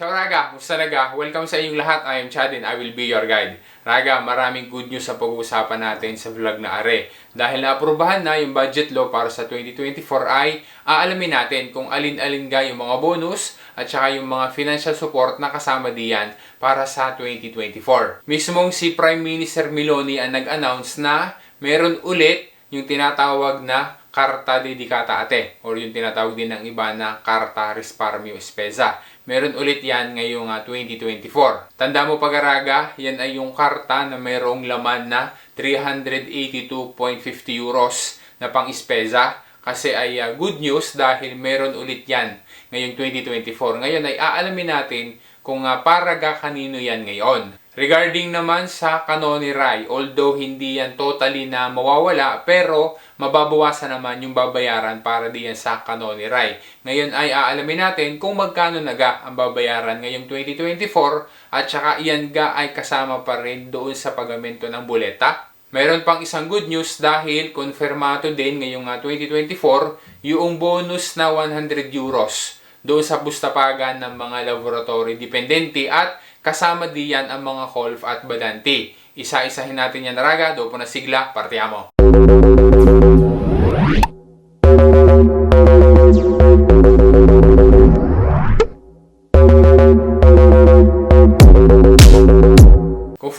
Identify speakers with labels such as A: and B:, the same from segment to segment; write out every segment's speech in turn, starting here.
A: Ciao Raga! Musta Raga? Welcome sa inyong lahat. I am Chad and I will be your guide. Raga, maraming good news sa pag-uusapan natin sa vlog na are. Dahil naaprubahan na yung budget law para sa 2024 ay aalamin natin kung alin-alin ga yung mga bonus at saka yung mga financial support na kasama diyan para sa 2024. Mismong si Prime Minister Miloni ang nag-announce na meron ulit yung tinatawag na Karta Dedicata Ate or yung tinatawag din ng iba na Karta Risparmio Spesa. Meron ulit yan ngayong ah, 2024. Tanda mo pag-araga, yan ay yung karta na mayroong laman na 382.50 euros na pang Spesa kasi ay ah, good news dahil meron ulit yan ngayong 2024. Ngayon ay aalamin natin kung uh, para ga kanino yan ngayon. Regarding naman sa Kanoni Rai, although hindi yan totally na mawawala, pero mababawasan naman yung babayaran para diyan sa Kanoni Rai. Ngayon ay aalamin natin kung magkano na ga ang babayaran ngayong 2024 at saka iyan ga ay kasama pa rin doon sa pagamento ng buleta. Meron pang isang good news dahil konfirmado din ngayong ah, 2024 yung bonus na 100 euros doon sa bustapagan ng mga laboratory dependente at kasama diyan ang mga Kolf at Badanti. Isa-isahin natin yan raga, doon po na sigla, partiamo.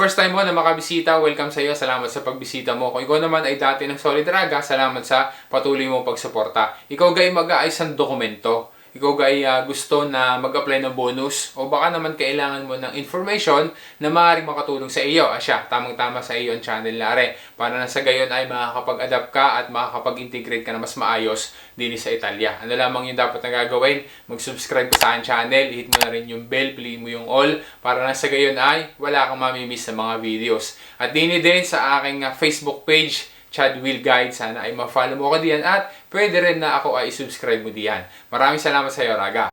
A: First time mo na makabisita, welcome sa iyo. Salamat sa pagbisita mo. Kung ikaw naman ay dati ng Solid Raga, salamat sa patuloy mong pagsuporta. Ikaw gay mag-aayos ng dokumento. Ikaw gay ah, gusto na mag-apply ng bonus o baka naman kailangan mo ng information na maaaring makatulong sa iyo. Asya, tamang-tama sa iyo ang channel na are. Para na sa gayon ay makakapag-adapt ka at makakapag-integrate ka na mas maayos din sa Italia. Ano lamang yung dapat na gagawin? Mag-subscribe sa aking channel, hit mo na rin yung bell, play mo yung all para na sa gayon ay wala kang mamimiss sa mga videos. At dini din sa aking ah, Facebook page, Chad Will Guide. Sana ay ma-follow mo ko diyan at pwede rin na ako ay subscribe mo diyan. Maraming salamat sa iyo, Raga.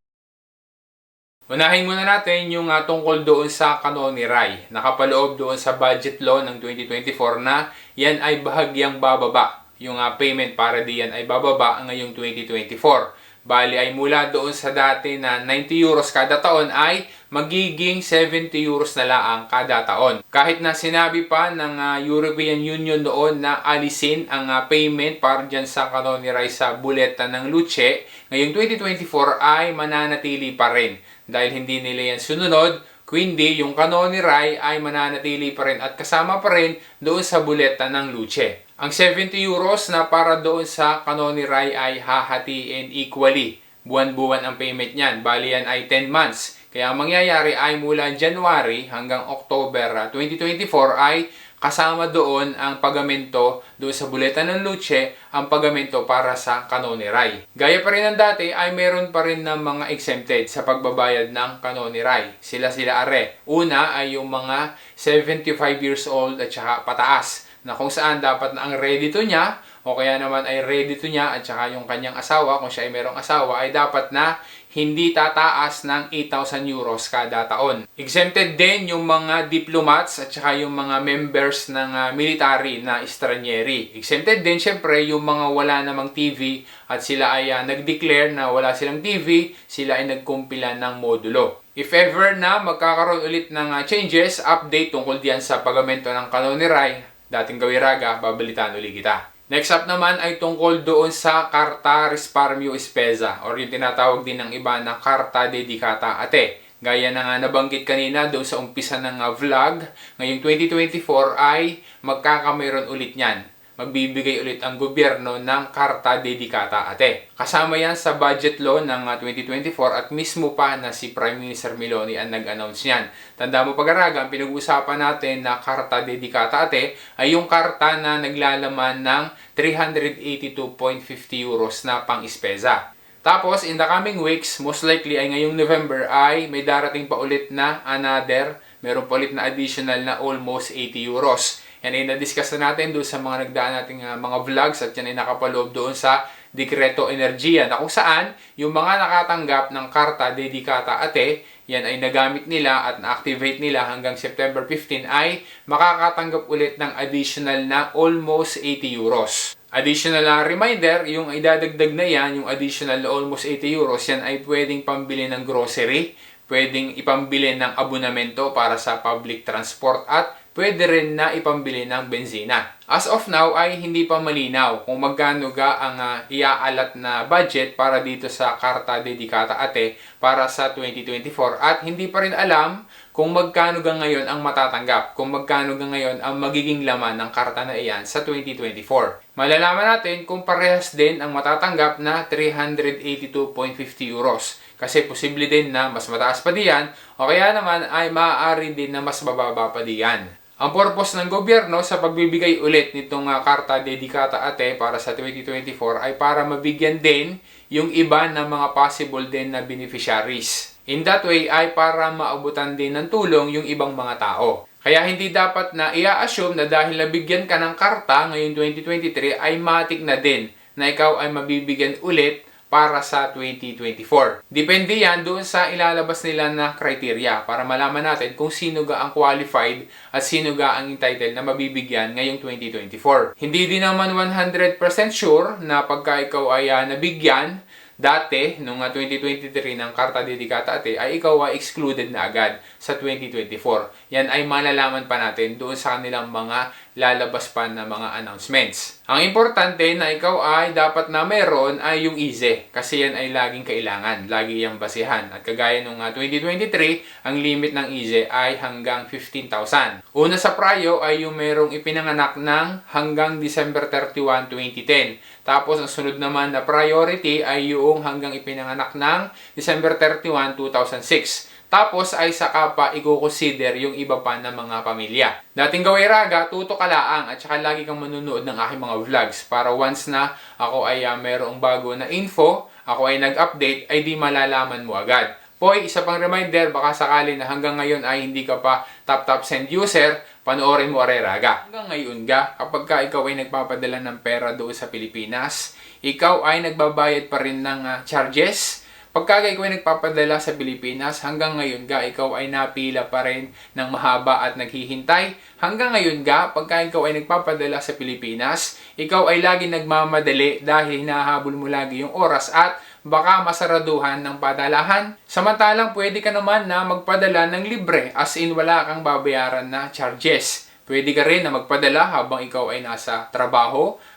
A: Unahin muna natin yung uh, tungkol doon sa Kanoni Rai. Nakapaloob doon sa budget law ng 2024 na yan ay bahagyang bababa. Yung uh, payment para diyan ay bababa ngayong 2024. Bali ay mula doon sa dati na 90 euros kada taon ay magiging 70 euros na lang kada taon. Kahit na sinabi pa ng uh, European Union noon na alisin ang uh, payment para dyan sa Kanoni Rice sa buleta ng Luce, ngayong 2024 ay mananatili pa rin. Dahil hindi nila yan sununod, kundi yung Kanoni Rai ay mananatili pa rin at kasama pa rin doon sa buleta ng Luce. Ang 70 euros na para doon sa Kanoni Rai ay hahatiin equally. Buwan-buwan ang payment niyan. Bali yan ay 10 months. Kaya ang mangyayari ay mula January hanggang October 2024 ay kasama doon ang pagamento doon sa buleta ng Luce, ang pagamento para sa Kanoni Rai. Gaya pa rin ng dati ay meron pa rin ng mga exempted sa pagbabayad ng Kanoni Rai. Sila sila are. Una ay yung mga 75 years old at saka pataas na kung saan dapat na ang ready to niya o kaya naman ay ready to niya at saka yung kanyang asawa, kung siya ay merong asawa, ay dapat na hindi tataas ng 8,000 euros kada taon. Exempted din yung mga diplomats at saka yung mga members ng uh, military na estranyeri. Exempted din syempre yung mga wala namang TV at sila ay uh, nag-declare na wala silang TV, sila ay nagkumpila ng modulo. If ever na magkakaroon ulit ng uh, changes, update tungkol diyan sa pagamento ng kanoniray, dating gawiraga, babalitaan ulit kita. Next up naman ay tungkol doon sa Carta Risparmio Spesa or yung tinatawag din ng iba na Carta Dedicata Ate. Gaya na nga nabanggit kanina doon sa umpisa ng uh, vlog, ngayong 2024 ay magkakameron ulit niyan magbibigay ulit ang gobyerno ng Karta Dedicata Ate. Kasama yan sa budget law ng 2024 at mismo pa na si Prime Minister Meloni ang nag-announce niyan. Tanda mo pag-araga, ang pinag-uusapan natin na Karta Dedicata Ate ay yung karta na naglalaman ng 382.50 euros na pang-ispesa. Tapos, in the coming weeks, most likely ay ngayong November ay may darating pa ulit na another, meron pa ulit na additional na almost 80 euros. Yan ay na-discuss na natin doon sa mga nagdaan nating uh, mga vlogs at yan ay nakapaloob doon sa Dekreto Energia na kung saan yung mga nakatanggap ng karta Dedicata Ate, yan ay nagamit nila at na-activate nila hanggang September 15 ay makakatanggap ulit ng additional na almost 80 euros. Additional na reminder, yung idadagdag na yan, yung additional na almost 80 euros, yan ay pwedeng pambili ng grocery, pwedeng ipambili ng abonamento para sa public transport at pwede rin na ipambili ng benzina. As of now ay hindi pa malinaw kung magkano ga ang ah, iaalat na budget para dito sa Karta Dedicata Ate para sa 2024 at hindi pa rin alam kung magkano ga ngayon ang matatanggap, kung magkano ga ngayon ang magiging laman ng karta na iyan sa 2024. Malalaman natin kung parehas din ang matatanggap na 382.50 euros. Kasi posible din na mas mataas pa diyan o kaya naman ay maaari din na mas bababa pa diyan. Ang purpose ng gobyerno sa pagbibigay ulit nitong ah, Karta Dedicata Ate para sa 2024 ay para mabigyan din yung iba ng mga possible din na beneficiaries. In that way ay para maabutan din ng tulong yung ibang mga tao. Kaya hindi dapat na i-assume na dahil nabigyan ka ng karta ngayong 2023 ay matik na din na ikaw ay mabibigyan ulit para sa 2024. Depende yan doon sa ilalabas nila na criteria para malaman natin kung sino ga ang qualified at sino ga ang entitled na mabibigyan ngayong 2024. Hindi din naman 100% sure na pagka ikaw ay ah, nabigyan dati, nung ah, 2023 ng Karta Dedicata Ate, ay ikaw ay excluded na agad sa 2024. Yan ay malalaman pa natin doon sa kanilang mga lalabas pa na mga announcements. Ang importante na ikaw ay dapat na meron ay yung easy kasi yan ay laging kailangan, lagi yung basihan. At kagaya nung ah, 2023, ang limit ng easy ay hanggang 15,000. Una sa prayo ay yung merong ipinanganak ng hanggang December 31, 2010. Tapos ang sunod naman na priority ay yung hanggang ipinanganak ng December 31, 2006. Tapos ay saka pa i-consider yung iba pa na mga pamilya. Dating gaway raga, tuto ka laang at saka lagi kang manunood ng aking mga vlogs para once na ako ay uh, merong bago na info, ako ay nag-update, ay di malalaman mo agad. Poy, isa pang reminder, baka sakali na hanggang ngayon ay hindi ka pa top top send user, panoorin mo Areraga. Hanggang ngayon ga, kapag ka ikaw ay nagpapadala ng pera doon sa Pilipinas, ikaw ay nagbabayad pa rin ng ah, charges. Pagka ikaw ay nagpapadala sa Pilipinas, hanggang ngayon ga, ikaw ay napila pa rin ng mahaba at naghihintay. Hanggang ngayon ga, pagka ikaw ay nagpapadala sa Pilipinas, ikaw ay lagi nagmamadali dahil hinahabol mo lagi yung oras at baka masaraduhan ng padalahan. Samantalang pwede ka naman na magpadala ng libre as in wala kang babayaran na charges. Pwede ka rin na magpadala habang ikaw ay nasa trabaho,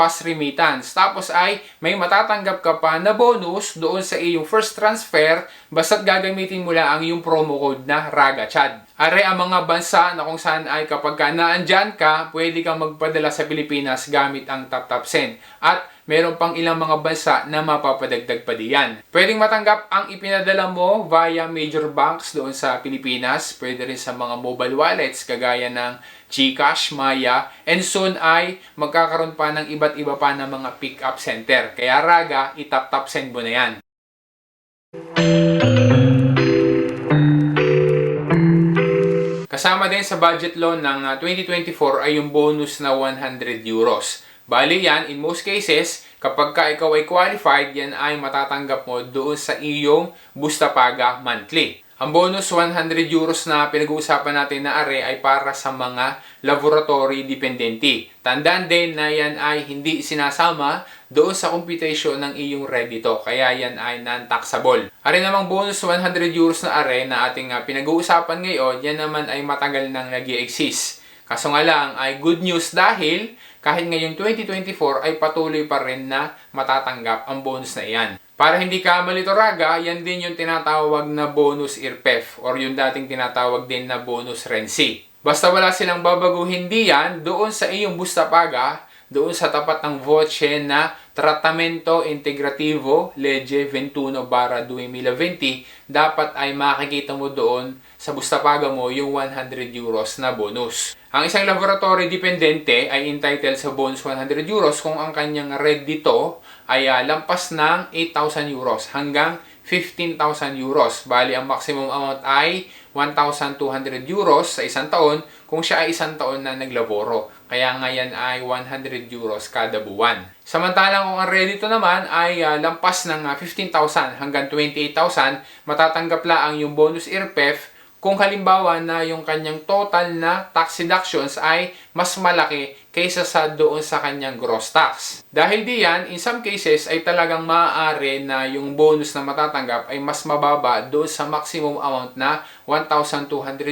A: fast remittance. Tapos ay may matatanggap ka pa na bonus doon sa iyong first transfer basta't gagamitin mo lang ang iyong promo code na RAGACHAD. Are ang mga bansa na kung saan ay kapag ka naandyan ka, pwede kang magpadala sa Pilipinas gamit ang TapTap Send. At meron pang ilang mga bansa na mapapadagdag pa diyan. Pwedeng matanggap ang ipinadala mo via major banks doon sa Pilipinas. Pwede rin sa mga mobile wallets kagaya ng GCash, Maya, and soon ay magkakaroon pa ng iba't iba pa na mga pick-up center. Kaya raga, itap-tap send mo na yan. Kasama din sa budget loan ng ah, 2024 ay yung bonus na 100 euros. Bali yan, in most cases, kapag ka ikaw ay qualified, yan ay matatanggap mo doon sa iyong Bustapaga monthly. Ang bonus 100 euros na pinag-uusapan natin na are ay para sa mga laboratory dependente. Tandaan din na yan ay hindi sinasama doon sa computation ng iyong redito. Kaya yan ay non-taxable. Are namang bonus 100 euros na are na ating uh, pinag-uusapan ngayon, yan naman ay matagal nang nag exist Kaso nga lang ay good news dahil kahit ngayong 2024 ay patuloy pa rin na matatanggap ang bonus na iyan. Para hindi ka malito raga, yan din yung tinatawag na bonus IRPEF or yung dating tinatawag din na bonus RENSI. Basta wala silang babaguhin diyan doon sa iyong Bustapaga, doon sa tapat ng voce na Tratamento Integrativo Legge 21 bara 2020, dapat ay makikita mo doon sa Bustapaga mo yung 100 euros na bonus. Ang isang laboratory dependente ay entitled sa bonus 100 euros kung ang kanyang red dito ay uh, lampas ng 8,000 euros hanggang 15,000 euros. Bali, ang maximum amount ay 1,200 euros sa isang taon kung siya ay isang taon na naglaboro. Kaya ngayon ay 100 euros kada buwan. Samantalang kung ang redito naman ay ah, lampas ng ah, 15,000 hanggang 28,000, matatanggap lang yung bonus IRPEF kung halimbawa na yung kanyang total na tax deductions ay mas malaki kaysa sa doon sa kanyang gross tax. Dahil diyan, in some cases ay talagang maaari na yung bonus na matatanggap ay mas mababa doon sa maximum amount na 1,200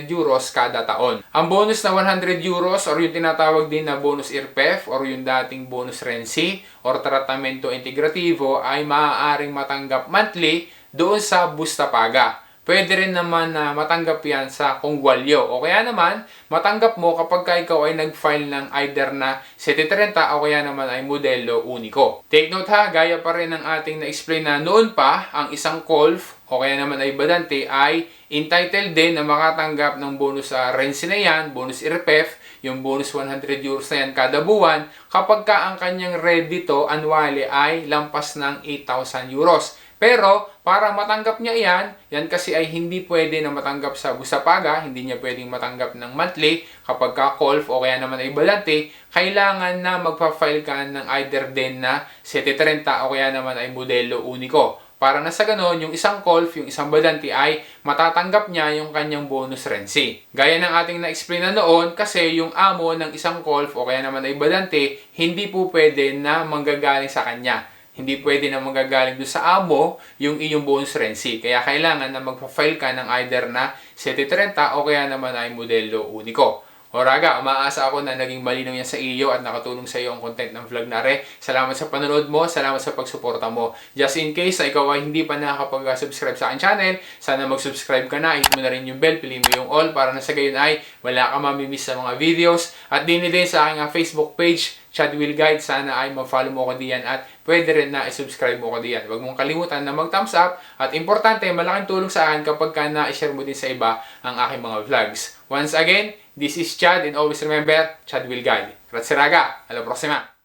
A: euros kada taon. Ang bonus na 100 euros or yung tinatawag din na bonus IRPEF or yung dating bonus RENCI or tratamento integrativo ay maaaring matanggap monthly doon sa Busta Paga. Pwede rin naman na matanggap yan sa kongwalyo. O kaya naman, matanggap mo kapag ka ikaw ay nag-file ng either na 730 o kaya naman ay modelo uniko. Take note ha, gaya pa rin ng ating na-explain na noon pa, ang isang Colf o kaya naman ay Badante ay entitled din na makatanggap ng bonus sa Renzi na yan, bonus IRPEF, yung bonus 100 euros na yan kada buwan kapag ka ang kanyang redito annually ay lampas ng 8,000 euros. Pero, para matanggap niya yan, yan kasi ay hindi pwede na matanggap sa Busapaga, hindi niya pwedeng matanggap ng monthly kapag ka Colf o kaya naman ay Balante, kailangan na magpa-file ka ng either din na 730 o kaya naman ay modelo uniko. Para na sa ganon, yung isang Colf, yung isang Badante ay matatanggap niya yung kanyang bonus Renzi. Gaya ng ating na-explain na noon, kasi yung amo ng isang Colf o kaya naman ay Badante, hindi po pwede na manggagaling sa kanya hindi pwede na magagaling doon sa amo yung iyong bonus rensi. Kaya kailangan na magpa-file ka ng either na 730 o kaya naman ay modelo uniko. O Raga, umaasa ako na naging malinaw yan sa iyo at nakatulong sa iyo ang content ng vlog na re. Salamat sa panonood mo, salamat sa pagsuporta mo. Just in case na ikaw ay hindi pa nakakapag-subscribe sa aking channel, sana mag-subscribe ka na, hit mo na rin yung bell, piliin mo yung all para na sa gayon ay wala ka mamimiss sa mga videos. At din din sa aking ah, Facebook page, Chad Will Guide, sana ay ma-follow mo ko diyan at pwede rin na i-subscribe mo ko diyan. Huwag mong kalimutan na mag-thumbs up at importante, malaking tulong sa akin kapag ka na-share mo din sa iba ang aking mga vlogs. Once again, this is Chad and always remember, Chad Will Guide. Grazie raga, alla prossima!